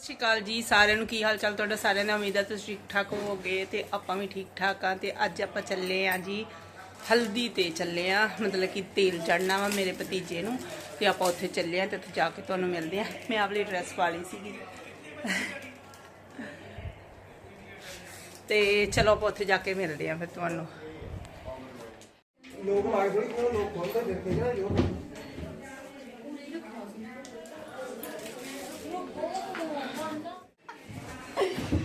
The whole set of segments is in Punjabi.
ਸਤਿ ਸ਼੍ਰੀ ਅਕਾਲ ਜੀ, ਸਾਰਿਆਂ ਨੂੰ ਕੀ ਹਾਲ ਚਾਲ? ਤੁਹਾਡਾ ਸਾਰਿਆਂ ਦਾ ਉਮੀਦ ਹੈ ਤੁਸੀਂ ਠੀਕ ਠਾਕ ਹੋਵੋਗੇ ਤੇ ਆਪਾਂ ਵੀ ਠੀਕ ਠਾਕ ਆ ਤੇ ਅੱਜ ਆਪਾਂ ਚੱਲੇ ਆ ਜੀ ਹਲਦੀ ਤੇ ਚੱਲੇ ਆ ਮਤਲਬ ਕਿ ਤੇਲ ਚੜਨਾ ਵਾ ਮੇਰੇ ਭਤੀਜੇ ਨੂੰ ਤੇ ਆਪਾਂ ਉੱਥੇ ਚੱਲੇ ਆ ਤੇ ਉੱਥੇ ਜਾ ਕੇ ਤੁਹਾਨੂੰ ਮਿਲਦੇ ਆ ਮੈਂ ਆਪਣੀ ਡਰੈਸ ਪਾ ਲਈ ਸੀਗੀ। ਤੇ ਚਲੋ ਆਪਾਂ ਉੱਥੇ ਜਾ ਕੇ ਮਿਲਦੇ ਆ ਫਿਰ ਤੁਹਾਨੂੰ। ਲੋਕ ਮਾਰ ਥੋੜੀ ਕੋਲ ਲੋਕ ਖੋਲਦੇ ਫਿਰਦੇ ਨਾ, ਜੋ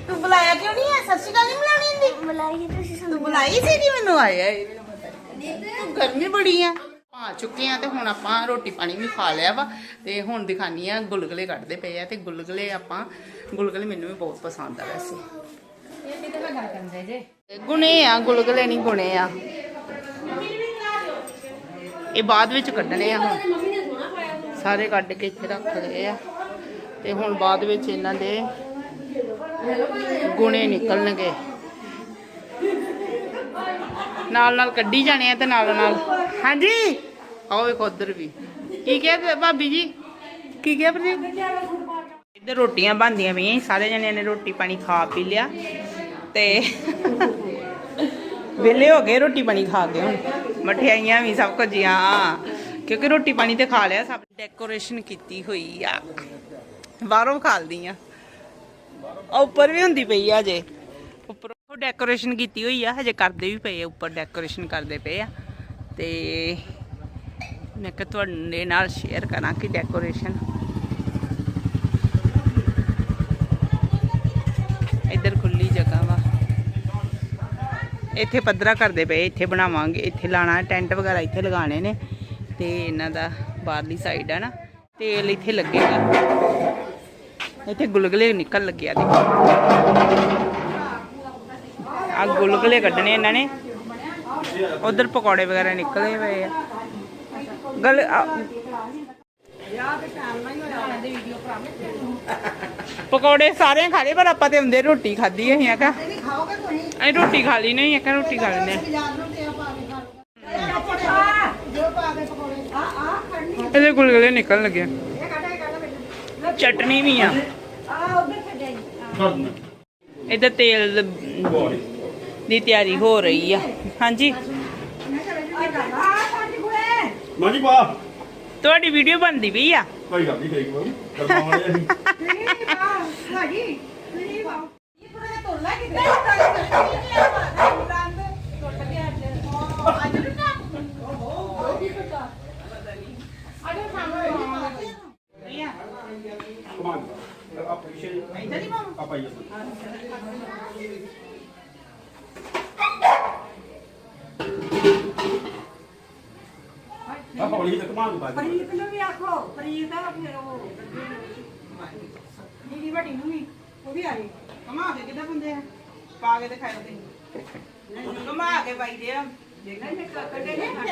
ਤੂੰ ਬੁਲਾਇਆ ਕਿਉਂ ਨਹੀਂ ਹੈ? ਸਤਿ ਸ਼੍ਰੀ ਅਕਾਲ ਨਹੀਂ ਬੁਲਾਣੀ ਹੁੰਦੀ। ਬੁਲਾਈਏ ਤੁਸੀਂ ਤੂੰ ਬੁਲਾਈ ਸੀ ਕਿ ਮੈਨੂੰ ਆਇਆ ਇਹ ਮੈਨੂੰ ਪਤਾ ਨਹੀਂ ਗਰਮੀ ਬੜੀ ਆ। ਆ ਚੁੱਕੇ ਆ ਤੇ ਹੁਣ ਆਪਾਂ ਰੋਟੀ ਪਾਣੀ ਵੀ ਖਾ ਲਿਆ ਵਾ। ਤੇ ਹੁਣ ਦਿਖਾਨੀ ਆ ਗੁਲਗੁਲੇ ਕੱਢਦੇ ਪਏ ਆ ਤੇ ਗੁਲਗੁਲੇ ਆਪਾਂ ਗੁਲਗੁਲੇ ਮੈਨੂੰ ਵੀ ਬਹੁਤ ਪਸੰਦ ਆ ਵੈਸੇ। ਤੇ ਗੁਣੇ ਆ ਗੁਲਗੁਲੇ ਨਹੀਂ ਗੁਣੇ ਆ। ਇਹ ਬਾਅਦ ਵਿੱਚ ਕੱਢਣੇ ਆ ਹੁਣ। ਸਾਰੇ ਕੱਢ ਕੇ ਇੱਥੇ ਰੱਖ ਲਏ ਆ। ਤੇ ਹੁਣ ਬਾਅਦ ਵਿੱਚ ਇਹਨਾਂ ਦੇ ਗੁਣੇ ਨਿਕਲਣਗੇ। ਨਾਲ ਨਾਲ ਕੱਢੀ ਜਾਣੇ ਆ ਤੇ ਨਾਲ ਨਾਲ। ਹਾਂਜੀ। ਆਓ ਵੇਖੋ ਉਧਰ ਵੀ। ਕੀ ਕਿਹਾ ਭਾਬੀ ਜੀ? ਕੀ ਕਿਹਾ ਪ੍ਰਦੀਪ? ਇੱਧਰ ਰੋਟੀਆਂ ਬਣਦੀਆਂ ਪਈਆਂ ਸਾਰੇ ਜਣਿਆਂ ਨੇ ਰੋਟੀ ਪਾਣੀ ਖਾ ਪੀ ਲਿਆ। ਤੇ ਵਿਹਲੇ ਹੋ ਗਏ ਰੋਟੀ ਪਾਣੀ ਖਾ ਕੇ ਹੁਣ। ਮਠਿਆਈਆਂ ਵੀ ਸਭ ਕੁਝ ਹਾਂ ਕਿਉਂਕਿ ਰੋਟੀ ਪਾਣੀ ਤੇ ਖਾ ਲਿਆ ਸਭ। ਡੈਕੋਰੇਸ਼ਨ ਕੀਤੀ ਹੋਈ ਆ। ਬਾਹਰੋਂ ਖਾਲਦੀ ਆ। ਆ ਉੱਪਰ ਵੀ ਹੁੰਦੀ ਪਈ ਆ ਜੇ ਉੱਪਰ ਉਹ ਡੈਕੋਰੇਸ਼ਨ ਕੀਤੀ ਹੋਈ ਆ, ਹਜੇ ਕਰਦੇ ਵੀ ਪਏ ਆ, ਉੱਪਰ ਡੈਕੋਰੇਸ਼ਨ ਕਰਦੇ ਪਏ ਆ। ਤੇ ਮੈਂ ਕਿ ਤੁਹਾਡੇ ਨਾਲ ਸ਼ੇਅਰ ਕਰਾਂ ਕਿ ਡੈਕੋਰੇਸ਼ਨ ਇੱਧਰ ਖੁੱਲੀ ਜਗ੍ਹਾ ਵਾ। ਇੱਥੇ ਪੱਧਰਾ ਕਰਦੇ ਪਏ, ਇੱਥੇ ਬਣਾਵਾਂਗੇ, ਇੱਥੇ ਲਾਣਾ, ਟੈਂਟ ਵਗੈਰਾ ਇੱਥੇ ਲਗਾਣੇ ਨੇ। ਤੇ ਇਹਨਾਂ ਦਾ ਬਾਹਰਲੀ ਸਾਈਡ ਆ ਨਾ, ਤੇਲ ਇੱਥੇ ਲੱਗੇਗਾ। ਇੱਥੇ ਗੁਲਗੁਲੇ ਨਿਕਲ ਲੱਗਿਆ ਦੇਖੋ। ਆ ਗੁਲਗੁਲੇ ਕੱਢਣੇ ਇਹਨਾਂ ਨੇ। ਉਧਰ ਪਕੌੜੇ ਵਗੈਰਾ ਨਿਕਲੇ ਹੋਏ ਆ। ਗਲ ਪਕੌੜੇ ਸਾਰੇ ਖਾ ਲਏ, ਪਰ ਆਪਾਂ ਤੇ ਹੁੰਦੇ ਰੋਟੀ ਖਾਧੀ ਅਸੀਂ ਆਖਾ ਅਸੀਂ ਰੋਟੀ ਖਾ ਲਈ ਨਹੀਂ ਆਖਾ ਰੋਟੀ ਖਾ ਲੈਂਦੇ ਇਹਦੇ ਗੁਲਗੁਲੇ ਨਿਕਲਣ ਲੱਗੇ ਚਟਨੀ ਵੀ ਆ। ਇਹਦਾ ਤੇਲ ਦੀ ਤਿਆਰੀ ਹੋ ਰਹੀ ਆ ਹਾਂਜੀ ਮਾਜੀ ਪਾ ਤੁਹਾਡੀ ਵੀਡੀਓ ਬਣਦੀ ਪਈ ਆ ਕੋਈ ਗੱਲ ਨਹੀਂ ਠੀਕ ਬਾਬੂ ਕਰਵਾਉਣੇ ਅਸੀਂ ਕਮਾਨ ਦੇ ਪ੍ਰੀਤ ਨੂੰ ਵੀ ਆਖੋ ਪ੍ਰੀਤ ਆ ਫਿਰ ਉਹ ਨੀਲੀ ਵੱਡੀ ਨੂੰ ਵੀ ਉਹ ਵੀ ਆਈ ਕਮਾ ਕੇ ਕਿੱਦਾਂ ਬੰਦੇ ਆ? ਪਾ ਕੇ ਦਿਖਾਇਓ ਤੇ ਕਮਾ ਕੇ ਪਾਈ ਦੇ ਆ। ਤੇ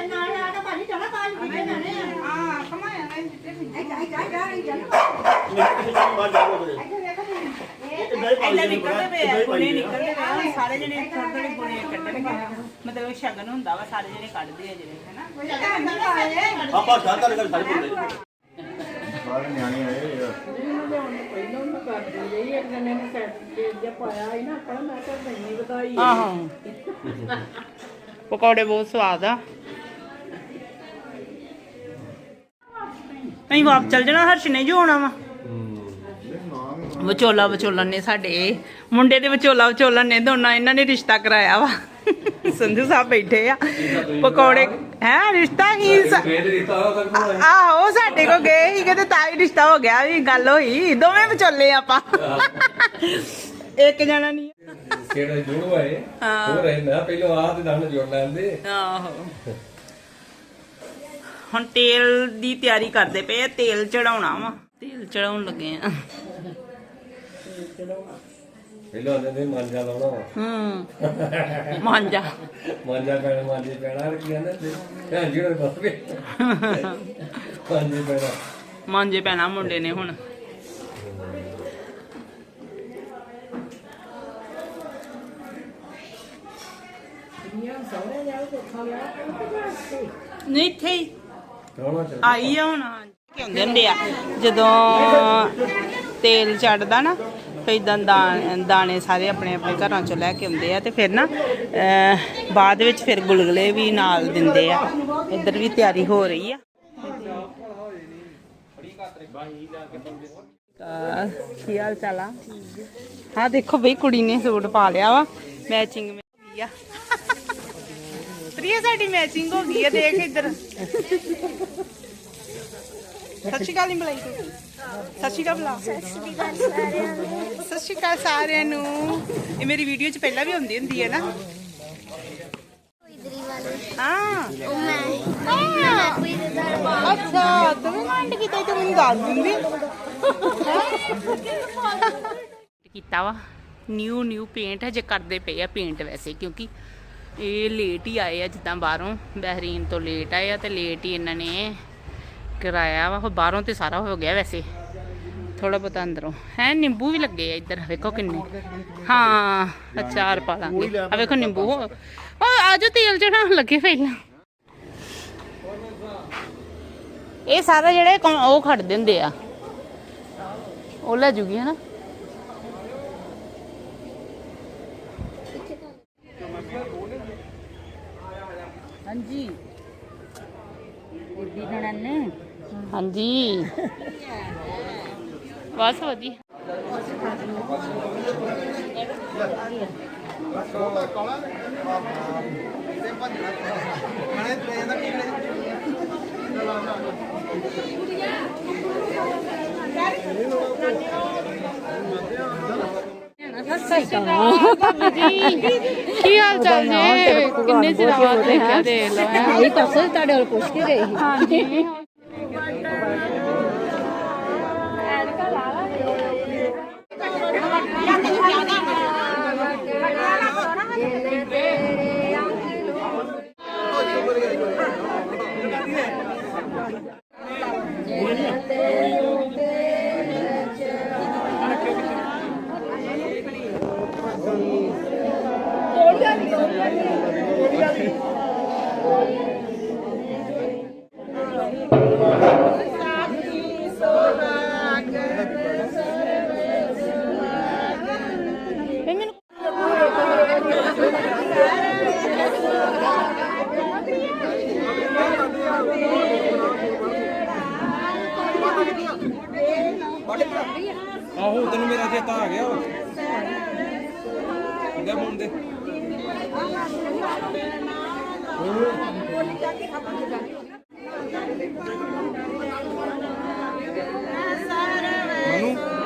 ਨਾਲ ਆ ਕੇ ਚਲਾ ਪਾਜ ਵੀ ਜਾਣੇ ਆ? ਹਾਂ ਕਮਾਇਆ ਨਾ ਜਾਈ ਜਾਈ ਮੇਰੇ ਕਿਸੇ ਦੀ ਬਾਤ ਜਾ ਰਹੇ ਇੱਥੇ ਵੇਖੋ ਤੁਸੀਂ ਇਹ ਨਹੀਂ ਪਾਈ ਇੱਦਾਂ ਨਿਕਲਦੇ ਪਏ ਆ ਗੁਣੇ ਨਿਕਲਦੇ ਪਏ ਆ। ਸਾਰੇ ਜਣੇ ਥੋੜੇ ਥੋੜੇ ਗੁਣੇ ਕੱਢਣਗੇ ਮਤਲਬ ਸ਼ਗਨ ਹੁੰਦਾ ਵਾ ਸਾਰੇ ਜਣੇ ਕੱਢਦੇ ਆ ਜਿਹੜੇ ਹੈਨਾ? ਆਪਾਂ ਸਾਥ ਕਰ ਸਾਰੇ ਬੋਲਦੇ ਸਾਰੇ ਨਿਆਣੇ ਆਏ ਆ। ਆਹੋ। ਪਕੌੜੇ ਬਹੁਤ ਸਵਾਦ ਆ। ਅਸੀਂ ਵਾਪ ਚੱਲ ਜਾਣਾ ਹਰਸ਼ ਨੇ ਜੋ ਆਉਣਾ ਵਾ। ਵਿਚੋਲਾ ਵਿਚੋਲਨ ਨੇ ਸਾਡੇ। ਮੁੰਡੇ ਦੇ ਵਿਚੋਲਾ ਵਿਚੋਲਨ ਨੇ ਦੋਨਾਂ ਇਹਨਾਂ ਨੇ ਰਿਸ਼ਤਾ ਕਰਾਇਆ ਵਾ। ਸੰਧੂ ਸਾਹਿਬ ਬੈਠੇ ਆ। ਪਕੌੜੇ ਹੈ ਰਿਸ਼ਤਾ ਹੀ ਆਹੋ ਸਾਡੇ ਕੋ ਗਏ ਸੀ ਕਿਤੇ ਤਾਂ ਹੀ ਰਿਸ਼ਤਾ ਹੋ ਗਿਆ ਵੀ ਗੱਲ ਹੋਈ। ਦੋਵੇਂ ਵਿਚੋਲੇ ਆਪਾਂ। ਇੱਕ ਜਣਾ ਨਹੀਂ। ਕਿਹੜਾ ਜੋੜ ਆਏ ਹਾਂ। ਹੋ ਰਹੇ ਨਾ ਪਹਿਲਾਂ ਆਹ ਤੇ ਦੰਦ ਜੋੜ ਲੈਂਦੇ। ਆਹੋ। ਹੁਣ ਤੇਲ ਦੀ ਤਿਆਰੀ ਕਰਦੇ ਪਏ ਆ ਤੇਲ ਚੜਾਉਣਾ ਵਾ। ਤੇਲ ਚੜਾਉਣ ਲੱਗੇ ਆ। ਪਹਿਲਾਂ ਆਂਦੇ ਨੇ ਮਾਂਜਾ ਲਾਉਣਾ ਵਾ। ਹੂੰ। ਮਾਂਜਾ। ਮਾਂਜਾ ਪੈਣਾ ਮਾਂਜੇ ਪੈਣਾ ਕੀ ਕਹਿੰਦੇ ਤੇ ਭੈਣ ਜੀ ਨੇ ਬਸ ਵੀ ਮਾਂਜੇ ਪੈਣਾ। ਮਾਂਜੇ ਪੈਣਾ ਮੁੰਡੇ ਨੇ ਹੁਣ। ਨਹੀਂ ਇੱਥੇ ਹੀ। ਆਈ ਆ ਹੁਣ ਕੀ ਹੁੰਦੇ ਹੁੰਦੇ ਆ? ਜਦੋਂ ਤੇਲ ਚੜਦਾ ਨਾ ਫਿਰ ਇਦਾਂ ਦਾਣੇ ਸਾਰੇ ਆਪਣੇ ਆਪਣੇ ਘਰਾਂ ਚੋਂ ਲੈ ਕੇ ਆਉਂਦੇ ਆ ਤੇ ਫਿਰ ਨਾ ਬਾਅਦ ਵਿੱਚ ਫਿਰ ਗੁਲਗੁਲੇ ਵੀ ਨਾਲ ਦਿੰਦੇ ਆ। ਇੱਧਰ ਵੀ ਤਿਆਰੀ ਹੋ ਰਹੀ ਆ। ਕੀ ਹਾਲ ਚਾਲ ਆ? ਹਾਂ ਦੇਖੋ ਬਈ ਕੁੜੀ ਨੇ ਸੂਟ ਪਾ ਲਿਆ ਵਾ ਮੈਚਿੰਗ ਹੋ ਗਈ ਆ। ਪ੍ਰਿਆ, ਸਾਡੀ ਮੈਚਿੰਗ ਹੋ ਗਈ ਆ, ਦੇਖ ਇੱਧਰ। ਸਤਿ ਸ਼੍ਰੀ ਅਕਾਲ ਸਤਿ ਸ਼੍ਰੀ ਅਕਾਲ ਬੁਲਾ ਸਤਿ ਸ਼੍ਰੀ ਅਕਾਲ ਸਾਰਿਆਂ ਨੂੰ। ਇਹ ਮੇਰੀ ਵੀਡੀਓ 'ਚ ਪਹਿਲਾਂ ਵੀ ਹੁੰਦੀ ਹੁੰਦੀ ਹੈ ਨਾ। ਹਾਂ। ਅੱਛਾ ਤੂੰ ਵੀ ਮਾਈਂਡ ਕੀਤਾ ਤੂੰ ਮੈਨੂੰ ਦੱਸ ਦਿੰਦੀ। ਕੀਤਾ ਵਾ। ਨਿਊ ਨਿਊ ਪੇਂਟ ਹਜੇ ਕਰਦੇ ਪਏ ਆ ਪੇਂਟ ਵੈਸੇ ਕਿਉਂਕਿ ਇਹ ਲੇਟ ਹੀ ਆਏ ਆ ਜਿੱਦਾਂ ਬਾਹਰੋਂ। ਬਹਿਰੀਨ ਤੋਂ ਲੇਟ ਆਏ ਆ ਤੇ ਲੇਟ ਹੀ ਇਹਨਾਂ ਨੇ ਕਰਾਇਆ ਵਾ ਉਹ ਬਾਹਰੋਂ ਤੇ ਸਾਰਾ ਹੋ ਗਿਆ ਵੈਸੇ। ਥੋੜਾ ਬਹੁਤਾ ਅੰਦਰੋਂ। ਹੈ ਨਿੰਬੂ ਵੀ ਲੱਗੇ ਆ ਇੱਧਰ ਵੇਖੋ ਕਿੰਨੇ। ਹਾਂ ਅਚਾਰ ਪਾ ਲਾਂਗੇ। ਆ ਵੇਖੋ ਨਿੰਬੂ। ਉਹ ਆਜੋ ਤੇਲ ਚੜਾਉਣ ਲੱਗੇ ਪਹਿਲਾਂ ਇਹ ਸਾਰਾ ਜਿਹੜੇ ਉਹ ਖੜਦੇ ਹੁੰਦੇ ਆ। ਉਹ ਲੈ ਜੂਗੀ ਹਨਾ? ਹਾਂਜੀ। ਬੀਬੀ ਨਣਨ ਹਾਂਜੀ। ਬਸ ਵਧੀਆ। ਸਤਿ ਸ਼੍ਰੀ ਅਕਾਲ ਭਾਬੀ ਜੀ ਕੀ ਹਾਲ ਚਾਲ ਜੀ? ਕਿੰਨੇ ਚਿਰ ਬਾਅਦ ਦੇਖਿਆ ਦੇਖ ਲਓ ਹੈਂ। ਆਈ ਪਰਸੋਂ ਤੁਹਾਡੇ ਕੋਲ ਪੁੱਛ ਕੇ ਗਈ ਹਾਂਜੀ।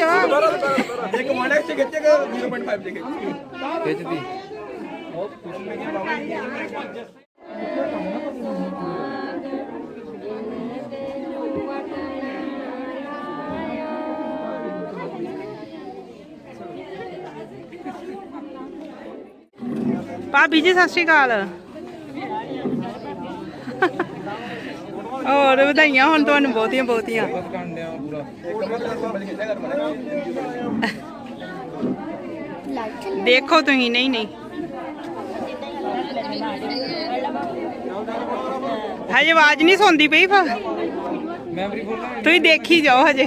ਆ ਮੜਾ ਖਿੱਚਦੀ ਆ। ਇੱਕ ਮਾੜਾ ਚ ਖਿੱਚੇਗਾ 0.5 ਦੇ ਖਿੱਚਦੀ। ਭਾਬੀ ਜੀ ਸਤਿ ਸ਼੍ਰੀ ਅਕਾਲ। ਹੋਰ ਵਧਾਈਆਂ ਹੁਣ ਤੁਹਾਨੂੰ ਬਹੁਤੀਆਂ ਬਹੁਤੀਆਂ। ਦੇਖੋ ਤੁਸੀਂ ਨਹੀਂ ਨਹੀਂ। ਹਜੇ ਆਵਾਜ਼ ਨਹੀਂ ਸੁਣਦੀ ਪਈ ਫਾ ਤੁਸੀਂ ਦੇਖੀ ਜਾਓ ਹਜੇ।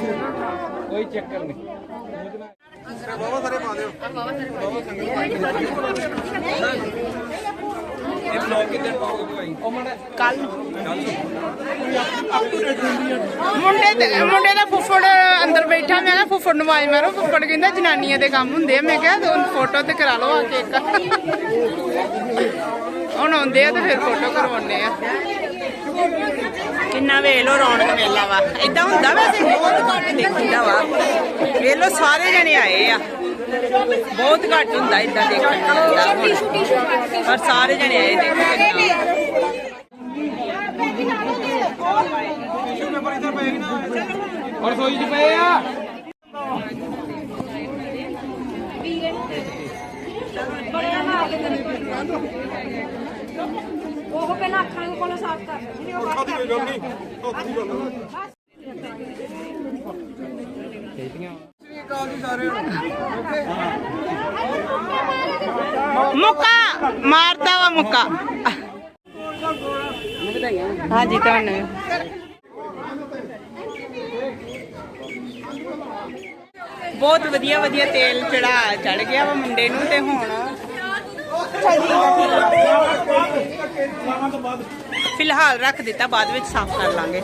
ਕੋਈ ਚੱਕਰ ਨਹੀਂ। ਇਹ ਬਲੌਗ ਕਿੱਦਾਂ ਪਾਓਗੇ ਭਾਈ ਉਹ ਮੜਾ ਕੱਲ ਮੁੰਡੇ ਤੇ ਮੁੰਡੇ ਦਾ ਫੁੱਫੜ ਅੰਦਰ ਬੈਠਾ, ਮੈਂ ਕਿਹਾ ਫੁੱਫੜ ਨੂੰ ਆਵਾਜ਼ ਮਾਰੋ, ਫੁੱਫੜ ਕਹਿੰਦਾ ਜਨਾਨੀਆਂ ਦੇ ਕੰਮ ਹੁੰਦੇ ਆ। ਮੈਂ ਕਿਹਾ ਦੋ ਫੋਟੋ ਤੇ ਕਰਾ ਲਓ ਆ ਕੇ ਇੱਕ। ਹੁਣ ਆਉਂਦੇ ਆ ਤੇ ਫਿਰ ਫੋਟੋ ਕਰਵਾਉਣੇ ਆ। ਕਿੰਨਾ ਵੇਖ ਲੋ ਰੌਣਕ ਮੇਲਾ ਵਾ। ਇਦਾਂ ਹੁੰਦਾ ਵੈਸੇ ਬਹੁਤ ਘੱਟ ਦੇਖੀਦਾ ਵਾ। ਵੇਖ ਲੋ ਸਾਰੇ ਜਣੇ ਆਏ ਆ। ਬਹੁਤ ਘੱਟ ਹੁੰਦਾ ਇਦਾਂ ਦੇਖਣ ਨੂੰ ਮਿਲਦਾ ਹੁਣ। ਪਰ ਸਾਰੇ ਜਣੇ ਆਏ ਦੇਖੋ ਕਿੰਨਾ ਔਰ ਸੋਈ ਚ ਪਏ ਆ? ਉਹ ਪਹਿਲਾਂ ਅੱਖਾਂ ਨੂੰ ਕੋਲੋਂ ਸਾਫ਼ ਕਰ। ਜਿਹੜੀ ਉਹ ਬਾਅਦ ਕਰ ਮੁੱਕਾ! ਮਾਰਦਾ ਵਾ ਮੁੱਕਾ। ਹਾਂਜੀ, ਤੁਹਾਨੂੰ। ਬਹੁਤ ਵਧੀਆ ਵਧੀਆ ਤੇਲ ਚੜਾ ਚੜ ਗਿਆ ਵਾ ਮੁੰਡੇ ਨੂੰ ਤੇ ਹੁਣ ਫਿਲਹਾਲ ਰੱਖ ਦਿੱਤਾ ਬਾਅਦ ਵਿੱਚ ਸਾਫ਼ ਕਰ ਲਾਂਗੇ।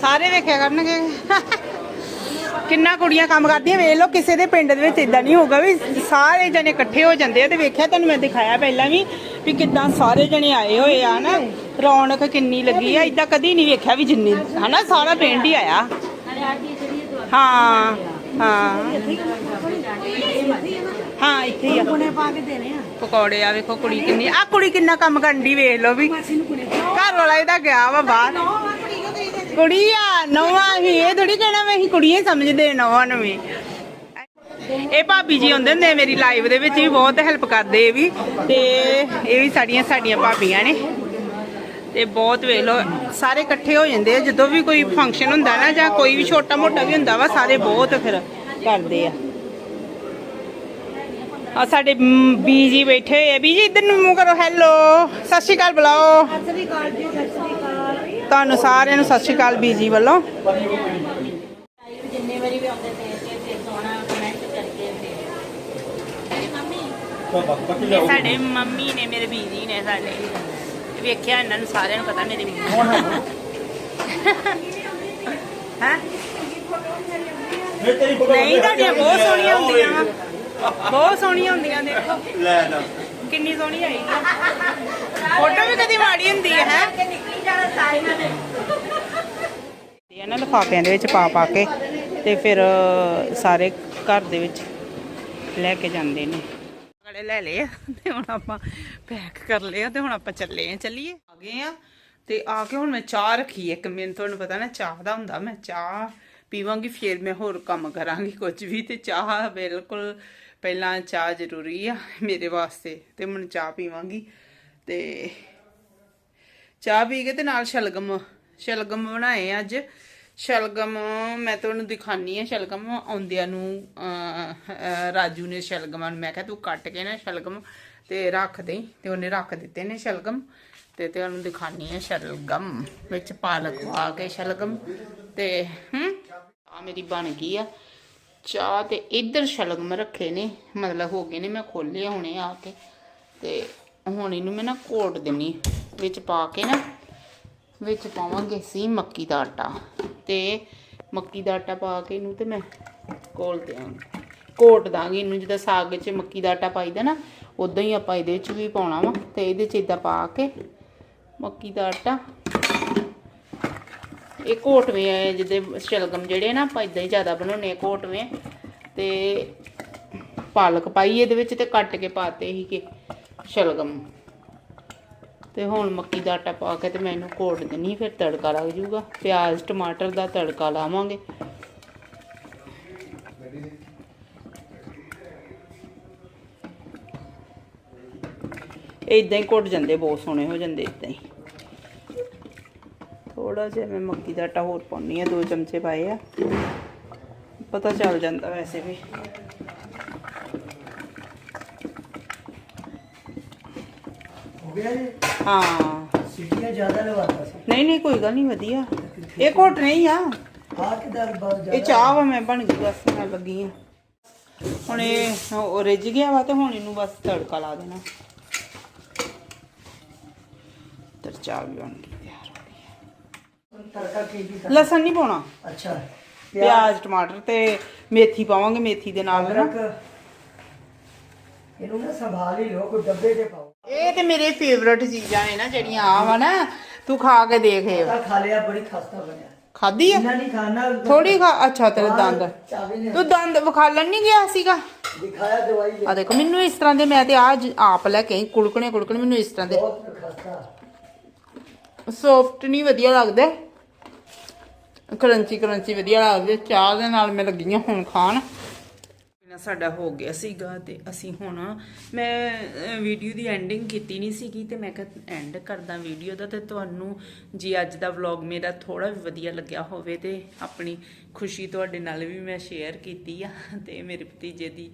ਸਾਰੇ ਵੇਖਿਆ ਕਰਨਗੇ। ਕਿੰਨਾ ਕੁੜੀਆਂ ਕੰਮ ਕਰਦੀਆਂ, ਵੇਖ ਲਓ, ਕਿਸੇ ਦੇ ਪਿੰਡ ਦੇ ਵਿੱਚ ਇਦਾਂ ਨਹੀਂ ਹੋਊਗਾ ਵੀ ਸਾਰੇ ਜਣੇ ਇਕੱਠੇ ਹੋ ਜਾਂਦੇ ਆ ਤੇ ਵੇਖਿਆ ਤੁਹਾਨੂੰ ਮੈਂ ਦਿਖਾਇਆ ਪਹਿਲਾਂ ਵੀ ਵੀ ਕਿੱਦਾਂ ਸਾਰੇ ਜਣੇ ਆਏ ਹੋਏ ਆ ਨਾ, ਰੌਣਕ ਕਿੰਨੀ ਲੱਗੀ ਆ ਇਦਾਂ ਕਦੀ ਨਹੀਂ ਵੇਖਿਆ ਵੀ ਜਿੰਨੀ, ਹਨਾ, ਸਾਰਾ ਪਿੰਡ ਹੀ ਆਇਆ। ਹਾਂ ਹਾਂ। ਹਾਂ, ਇੱਥੇ ਹੀ ਆ। ਕੁਨੇ ਪਾ ਕੇ ਦੇਣੇ ਆ ਪਕੌੜੇ ਆ, ਵੇਖੋ ਕੁੜੀ ਕਿੰਨੀ ਆ ਕੁੜੀ ਕਿੰਨਾ ਕੰਮ ਕਰਨ ਦੀ ਵੇਖ ਲਓ ਵੀ। ਘਰ ਵਾਲਾ ਇਹਦਾ ਗਿਆ ਵਾ ਬਾਹਰ। ਕੁੜੀ ਆ ਨਵਾਂ ਹੀ। ਇਹ ਥੋੜੀ ਕਹਿਣਾ ਮੈਂ ਹੀ ਕੁੜੀਆਂ ਸਮਝਦੇ ਨਵਾਂ ਨੂੰ ਵੀ ਇਹ ਭਾਬੀ ਜੀ ਹੁੰਦੇ ਹੁੰਦੇ ਮੇਰੀ ਲਾਈਵ ਦੇ ਵਿੱਚ ਵੀ ਬਹੁਤ ਹੈਲਪ ਕਰਦੇ ਇਹ ਵੀ। ਤੇ ਇਹ ਵੀ ਸਾਡੀਆਂ ਸਾਡੀਆਂ ਭਾਬੀਆਂ ਨੇ। ਤੇ ਬਹੁਤ ਵੇਖ ਲਓ, ਸਾਰੇ ਇਕੱਠੇ ਹੋ ਜਾਂਦੇ ਆ। ਜਦੋਂ ਵੀ ਕੋਈ ਫੰਕਸ਼ਨ ਹੁੰਦਾ ਨਾ ਜਾਂ ਕੋਈ ਵੀ ਛੋਟਾ ਮੋਟਾ ਵੀ ਹੁੰਦਾ ਵਾ, ਸਾਰੇ ਬਹੁਤ ਫਿਰ ਕਰਦੇ ਆ। ਆ ਸਾਡੇ ਬੀਜੀ ਬੈਠੇ ਹੋਏ ਆ। ਬੀਜੀ, ਇੱਧਰ ਨੂੰ ਮੂੰਹ ਕਰੋ। ਹੈਲੋ ਸਤਿ ਸ਼੍ਰੀ ਅਕਾਲ ਬੁਲਾਓ। ਸਤਿ ਸ੍ਰੀ ਅਕਾਲ ਜੀ, ਸਤਿ ਸ੍ਰੀ ਅਕਾਲ। ਤੁਹਾਨੂੰ ਸਾਰਿਆਂ ਨੂੰ ਸਤਿ ਸ਼੍ਰੀ ਅਕਾਲ ਬੀਜੀ ਵੱਲੋਂ। ਜਿੰਨੇ ਵਾਰੀ ਵੀ ਆਉਂਦੇ ਤੇ ਤੇ ਫਿਰ ਸੋਹਣਾ ਕਮੈਂਟ ਕਰਕੇ ਫਿਰ। ਇਹ ਸਾਡੇ ਮੰਮੀ ਨੇ ਮੇਰੇ ਬੀਜੀ ਨੇ ਸਾਡੇ। ਵੇਖਿਆ ਇਹਨਾਂ ਨੂੰ ਸਾਰਿਆਂ ਨੂੰ ਪਤਾ ਮੇਰੇ ਬੀਜੀ ਹੈ ਨਹੀਂ ਤੁਹਾਡੀਆਂ ਬਹੁਤ ਸੋਹਣੀਆਂ ਹੁੰਦੀਆਂ ਵਾ। ਬਹੁਤ ਸੋਹਣੀਆਂ ਹੁੰਦੀਆਂ ਦੇਖੋ ਲੈ ਦਾ ਕਿੰਨੀ ਸੋਹਣੀ ਆਈ ਆ ਫੋਟੋ ਵੀ ਕਦੀ ਮਾੜੀ ਹੁੰਦੀ ਹੈ ਹੈ? ਨਿਕਲੀ ਜਾਣਾ ਸਾਰੀਆਂ ਨੇ ਇਹਨਾਂ ਲਿਫਾਫਿਆਂ ਦੇ ਵਿੱਚ ਪਾ ਪਾ ਕੇ ਤੇ ਫਿਰ ਸਾਰੇ ਘਰ ਦੇ ਵਿੱਚ ਲੈ ਕੇ ਜਾਂਦੇ ਨੇ। ਕੜੇ ਲੈ ਲਏ ਤੇ ਹੁਣ ਆਪਾਂ ਪੈਕ ਕਰ ਲਿਆ ਤੇ ਹੁਣ ਆਪਾਂ ਚੱਲੇ ਆ ਚੱਲੀਏ। ਆ ਗਏ ਆ ਤੇ ਆ ਕੇ ਹੁਣ ਮੈਂ ਚਾਹ ਰੱਖੀ ਇੱਕ ਮੈਨੂੰ ਤੁਹਾਨੂੰ ਪਤਾ ਨਾ ਚਾਹ ਦਾ ਹੁੰਦਾ ਮੈਂ ਚਾਹ ਪੀਵਾਂਗੀ ਫਿਰ ਮੈਂ ਹੋਰ ਕੰਮ ਕਰਾਂਗੀ ਕੁਝ ਵੀ ਤੇ ਚਾਹ ਬਿਲਕੁਲ ਪਹਿਲਾਂ ਚਾਹ ਜ਼ਰੂਰੀ ਆ ਮੇਰੇ ਵਾਸਤੇ ਤੇ ਹੁਣ ਚਾਹ ਪੀਵਾਂਗੀ। ਤੇ ਚਾਹ ਪੀ ਕੇ ਤੇ ਨਾਲ ਸ਼ਲਗਮ ਸ਼ਲਗਮ ਬਣਾਏ ਅੱਜ। ਸ਼ਲਗਮ ਮੈਂ ਤੁਹਾਨੂੰ ਦਿਖਾਨੀ ਆ ਸ਼ਲਗਮ ਆਉਂਦਿਆਂ ਨੂੰ ਅਹ, ਰਾਜੂ ਨੇ ਸ਼ਲਗਮਾਂ ਨੂੰ ਮੈਂ ਕਿਹਾ ਤੂੰ ਕੱਟ ਕੇ ਨਾ ਸ਼ਲਗਮ ਤੇ ਰੱਖ ਦੇ ਤੇ ਉਹਨੇ ਰੱਖ ਦਿੱਤੇ ਨੇ ਸ਼ਲਗਮ। ਤੇ ਤੁਹਾਨੂੰ ਦਿਖਾਨੀ ਆ ਸ਼ਲਗਮ ਵਿੱਚ ਪਾਲਕ ਪਾ ਕੇ ਸ਼ਲਗਮ ਤੇ ਹਮ ਆ ਮੇਰੀ ਬਣ ਗਈ ਆ। ਚਾਹ ਤੇ ਇੱਧਰ ਸ਼ਲਗਮ ਰੱਖੇ ਨੇ, ਮਤਲਬ ਹੋ ਗਏ ਨੇ, ਮੈਂ ਖੋਲੇ ਹੁਣੇ ਆ ਕੇ। ਤੇ ਹੁਣ ਇਹਨੂੰ ਮੈਂ ਨਾ ਕੋਟ ਦੇਣੀ ਵਿੱਚ ਪਾ ਕੇ ਨਾ, ਵਿੱਚ ਪਾਵਾਂਗੇ ਸੀ ਮੱਕੀ ਦਾ ਆਟਾ। ਤੇ ਮੱਕੀ ਦਾ ਆਟਾ ਪਾ ਕੇ ਇਹਨੂੰ ਤੇ ਮੈਂ ਕੋਲ ਦਿਆਂਗੀ। ਕੋਟ ਦਾਂਗੀ ਇਹਨੂੰ, ਜਿੱਦਾਂ ਸਾਗ ਵਿੱਚ ਮੱਕੀ ਦਾ ਆਟਾ ਪਾਈਦਾ ਨਾ ਉਦਾਂ ਹੀ ਆਪਾਂ ਇਹਦੇ 'ਚ ਵੀ ਪਾਉਣਾ ਵਾ। ਤੇ ਇਹਦੇ 'ਚ ਇਦਾਂ ਪਾ ਕੇ ਮੱਕੀ ਦਾ ਆਟਾ ਇਹ ਘੋਟਵੇਂ ਜਿਹਦੇ ਸ਼ਲਗਮ ਜਿਹੜੇ ਨਾ, ਆਪਾਂ ਇਦਾਂ ਹੀ ਜ਼ਿਆਦਾ ਬਣਾਉਨੇ ਆ ਘੋਟਵੇਂ। ਤੇ ਪਾਲਕ ਪਾਈ ਇਹਦੇ ਵਿੱਚ ਤੇ ਕੱਟ ਕੇ ਪਾਤੇ ਸੀ ਕਿ ਸ਼ਲਗਮ। ਤੇ ਹੁਣ ਮੱਕੀ ਦਾ ਆਟਾ ਪਾ ਕੇ ਤੇ ਮੈਂ ਇਹਨੂੰ ਘੋਟ ਦੇਣੀ ਫਿਰ ਤੜਕਾ ਲੱਗ ਜੂਗਾ ਪਿਆਜ਼, ਟਮਾਟਰ ਦਾ ਤੜਕਾ ਲਾਵਾਂਗੇ। ਇਹ ਇਦਾਂ ਹੀ ਘੁੱਟ ਜਾਂਦੇ, ਬਹੁਤ ਸੋਹਣੇ ਹੋ ਜਾਂਦੇ ਇਦਾਂ ਹੀ। ਥੋੜਾ ਜਿਹਾ ਮੈਂ ਮੱਕੀ ਦਾ ਆਟਾ ਹੋਰ ਪਾਉਣੀ ਆ ਦੋ ਚਮਚੇ ਪਾਏ ਆ। ਪਤਾ ਚੱਲ ਜਾਂਦਾ ਵੈਸੇ ਵੀ। ਹੋ ਗਿਆ ਜੀ? ਹਾਂ। ਸਿੱਟੀਆਂ ਜ਼ਿਆਦਾ ਲਵਾਤਾ ਸੀ। ਨਹੀਂ ਨਹੀਂ ਕੋਈ ਗੱਲ ਨਹੀਂ ਵਧੀਆ। ਇਹ ਘੁੱਟ ਨਹੀਂ ਆ। ਆ ਕਿਦਾਂ ਬਹੁਤ ਇਹ ਚਾਹ ਵਾ ਮੈਂ ਬਣ ਗਈ ਬਸ ਮੈਂ ਲੱਗੀ ਆ। ਹੁਣ ਇਹ ਉਹ ਰਿੱਝ ਗਿਆ ਵਾ ਤੇ ਹੁਣ ਇਹਨੂੰ ਬਸ ਤੜਕਾ ਲਾ ਦੇਣਾ। ਤੇ ਚਾਹ ਵੀ ਬਣ ਗਈ। ਤੜਕਾ ਕੀ ਕੀ ਕਰ ਲਸਣ ਨਹੀਂ ਪਾਉਣਾ। ਅੱਛਾ। ਪਿਆਜ਼ ਟਮਾਟਰ ਤੇ ਮੇਥੀ ਪਾਵਾਂਗੇ ਮੇਥੀ ਦੇ ਨਾਲ ਨਾ ਅਦਰਕ। ਇਹਨੂੰ ਨਾ ਸੰਭਾਲ ਹੀ ਲਓ ਕੋਈ ਡੱਬੇ ਤੇ ਪਾਓ। ਇਹ ਤੇ ਮੇਰੇ ਫੇਵਰਟ ਚੀਜ਼ਾਂ ਨੇ ਨਾ ਜਿਹੜੀਆਂ ਆ ਵਾ ਨਾ ਤੂੰ ਖਾ ਕੇ ਦੇਖ ਇਹ। ਤਾਂ ਖਾ ਲਿਆ ਬੜੀ ਖਸਤਾ ਬਣਿਆ। ਖਾਦੀ ਆ? ਇਹਨਾਂ ਨਹੀਂ ਖਾਣਾ। ਥੋੜੀ ਖਾ ਅੱਛਾ ਤੇਰੇ ਦੰਦ। ਚਾਵੇ ਨੇ ਤੂੰ ਦੰਦ ਵਿਖਾਲਣ ਨਹੀਂ ਗਿਆ ਸੀਗਾ? ਦਿਖਾਇਆ ਦਵਾਈ ਦੇ ਆ ਦੇਖੋ ਮੈਨੂੰ ਇਸ ਤਰ੍ਹਾਂ ਦੇ ਮੈਂ ਤੇ ਆ ਆਪ ਲੈ ਕੇ ਆਈ ਕੁੜਕਣੇ ਕੁੜਕਣੇ ਮੈਨੂੰ ਇਸ ਤਰ੍ਹਾਂ ਦੇ। ਬਹੁਤ ਖਸਤਾ। ਸੌਫਟ ਨਹੀਂ ਵਧੀਆ ਲੱਗਦੇ। ਕਰੰਚੀ ਕਰੰਚੀ ਵਧੀਆ ਲੱਗਦੇ ਚਾਹ ਦੇ ਨਾਲ ਮੈਂ ਲੱਗੀ ਹਾਂ ਹੁਣ ਖਾਣ। ਨਾ ਸਾਡਾ ਹੋ ਗਿਆ ਸੀਗਾ ਤੇ ਅਸੀਂ ਹੁਣ ਮੈਂ ਵੀਡੀਓ ਦੀ ਐਂਡਿੰਗ ਕੀਤੀ ਨਹੀਂ ਸੀਗੀ ਤੇ ਮੈਂ ਕਿਹਾ ਐਂਡ ਕਰਦਾ ਵੀਡੀਓ ਦਾ ਤੇ ਤੁਹਾਨੂੰ ਜੀ ਅੱਜ ਦਾ ਵਲੌਗ ਮੇਰਾ ਥੋੜਾ ਵੀ ਵਧੀਆ ਲੱਗਿਆ ਹੋਵੇ ਤੇ ਆਪਣੀ ਖੁਸ਼ੀ ਤੁਹਾਡੇ ਨਾਲ ਵੀ ਮੈਂ ਸ਼ੇਅਰ ਕੀਤੀ ਆ ਤੇ ਮੇਰੇ ਭਤੀਜੇ ਦੀ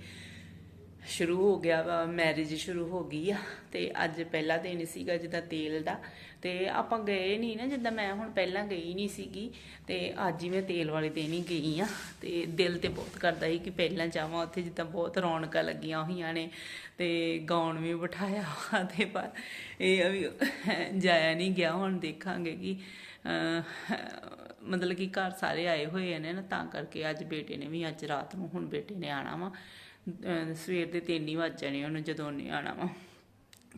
ਸ਼ੁਰੂ ਹੋ ਗਿਆ ਵਾ ਮੈਰਿਜ ਸ਼ੁਰੂ ਹੋ ਗਈ ਆ, ਤੇ ਅੱਜ ਪਹਿਲਾ ਦਿਨ ਸੀਗਾ ਜਿੱਦਾਂ ਤੇਲ ਦਾ, ਤੇ ਆਪਾਂ ਗਏ ਨਹੀਂ ਨਾ ਜਿੱਦਾਂ ਮੈਂ ਹੁਣ ਪਹਿਲਾਂ ਗਈ ਨਹੀਂ ਸੀਗੀ, ਤੇ ਅੱਜ ਹੀ ਮੈਂ ਤੇਲ ਵਾਲੇ ਦਿਨ ਹੀ ਗਈ ਆ, ਤੇ ਦਿਲ ਤੇ ਬਹੁਤ ਕਰਦਾ ਸੀ ਕਿ ਪਹਿਲਾਂ ਜਾਵਾਂ, ਉੱਥੇ ਜਿੱਦਾਂ ਬਹੁਤ ਰੌਣਕਾਂ ਲੱਗੀਆਂ ਹੋਈਆਂ ਨੇ, ਤੇ ਗਾਉਣ ਵੀ ਬਿਠਾਇਆ ਵਾ, ਤੇ ਪਰ ਇਹ ਵੀ ਜਾਇਆ ਨਹੀਂ ਗਿਆ, ਹੁਣ ਦੇਖਾਂਗੇ ਕਿ ਮਤਲਬ ਕਿ ਘਰ ਸਾਰੇ ਆਏ ਹੋਏ ਨੇ ਨਾ, ਤਾਂ ਕਰਕੇ ਅੱਜ ਬੇਟੇ ਨੇ ਵੀ ਅੱਜ ਰਾਤ ਨੂੰ ਹੁਣ ਬੇਟੇ ਨੇ ਆਣਾ ਵਾ ਸਵੇਰ ਦੇ 3 ਹੀ ਵੱਜ ਜਾਣੇ ਉਹਨੂੰ ਜਦੋਂ ਉਹਨੇ ਆਣਾ ਵਾ।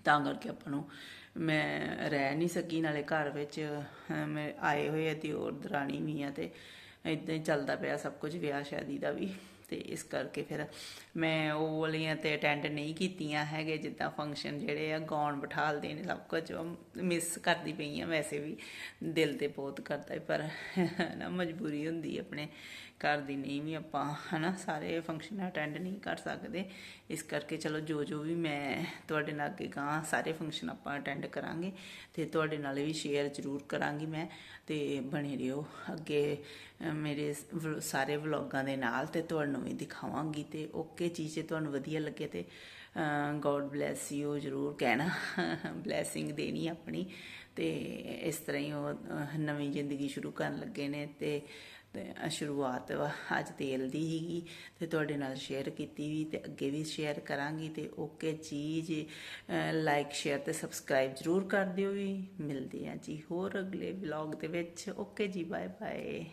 ਤਾਂ ਕਰਕੇ ਆਪਾਂ ਨੂੰ ਮੈਂ ਰਹਿ ਨਹੀਂ ਸਕੀ, ਨਾਲੇ ਘਰ ਵਿੱਚ ਮੈਂ ਆਏ ਹੋਏ ਆ ਤੇ ਹੋਰ ਦਰਾਣੀ ਵੀ ਆ ਤੇ ਇਦਾਂ ਹੀ ਚੱਲਦਾ ਪਿਆ ਸਭ ਕੁਝ, ਵਿਆਹ ਸ਼ਾਦੀ ਦਾ ਵੀ। ਤੇ ਇਸ ਕਰਕੇ ਫਿਰ ਮੈਂ ਉਹ ਵਾਲੀਆਂ ਤੇ ਅਟੈਂਡ ਨਹੀਂ ਕੀਤੀਆਂ ਹੈਗੇ, ਜਿੱਦਾਂ ਫੰਕਸ਼ਨ ਜਿਹੜੇ ਆ, ਗਾਉਣ ਬਿਠਾਲਦੇ ਨੇ ਸਭ ਕੁਝ। ਮਿਸ ਕਰਦੀ ਪਈ ਆ ਵੈਸੇ ਵੀ, ਦਿਲ ਤੇ ਬਹੁਤ ਕਰਦਾ ਹੈ ਪਰ ਨਾ ਮਜਬੂਰੀ ਹੁੰਦੀ ਆਪਣੇ ਘਰ ਦੀ ਨਹੀਂ ਵੀ ਆਪਾਂ ਹਨਾ ਸਾਰੇ ਫੰਕਸ਼ਨ ਅਟੈਂਡ ਨਹੀਂ ਕਰ ਸਕਦੇ। ਇਸ ਕਰਕੇ ਚਲੋ ਜੋ ਜੋ ਵੀ ਮੈਂ ਤੁਹਾਡੇ ਨਾਲ ਅੱਗੇ ਗਾਂ ਸਾਰੇ ਫੰਕਸ਼ਨ ਆਪਾਂ ਅਟੈਂਡ ਕਰਾਂਗੇ ਤੇ ਤੁਹਾਡੇ ਨਾਲ ਵੀ ਸ਼ੇਅਰ ਜ਼ਰੂਰ ਕਰਾਂਗੀ ਮੈਂ ਤੇ ਬਣੇ ਰਹੋ ਅੱਗੇ ਮੇਰੇ ਸਾਰੇ ਵਲੌਗਾਂ ਦੇ ਨਾਲ ਤੇ ਤੁਹਾਨੂੰ ਵੀ ਦਿਖਾਵਾਂਗੀ ਤੇ ਓਕੇ ਚੀਜ਼ ਜੇ ਤੁਹਾਨੂੰ ਵਧੀਆ ਲੱਗੇ ਤੇ ਗੋਡ ਬlesਸ ਯੂ ਜ਼ਰੂਰ ਕਹਿਣਾ ਬਲੇਸਿੰਗ ਦੇਣੀ ਆਪਣੀ ਤੇ ਇਸ ਤਰ੍ਹਾਂ ਹੀ ਉਹ ਨਵੀਂ ਜ਼ਿੰਦਗੀ ਸ਼ੁਰੂ ਕਰਨ ਲੱਗੇ ਨੇ ਤੇ ਤੇ ਸ਼ੁਰੂਆਤ ਅੱਜ ਤੇਲ ਦੀ ਹੀਗੀ ਤੇ ਤੁਹਾਡੇ ਨਾਲ ਸ਼ੇਅਰ ਕੀਤੀ ਵੀ ਤੇ ਅੱਗੇ ਵੀ ਸ਼ੇਅਰ ਕਰਾਂਗੀ ਤੇ ਓਕੇ ਜੀ ਜੀ ਲਾਈਕ ਸ਼ੇਅਰ ਤੇ ਸਬਸਕ੍ਰਾਈਬ ਜਰੂਰ ਕਰ ਦਿਓ ਵੀ। ਮਿਲਦੇ ਆ ਜੀ ਹੋਰ ਅਗਲੇ ਵਲੌਗ ਦੇ ਵਿੱਚ। ਓਕੇ ਜੀ ਬਾਏ ਬਾਏ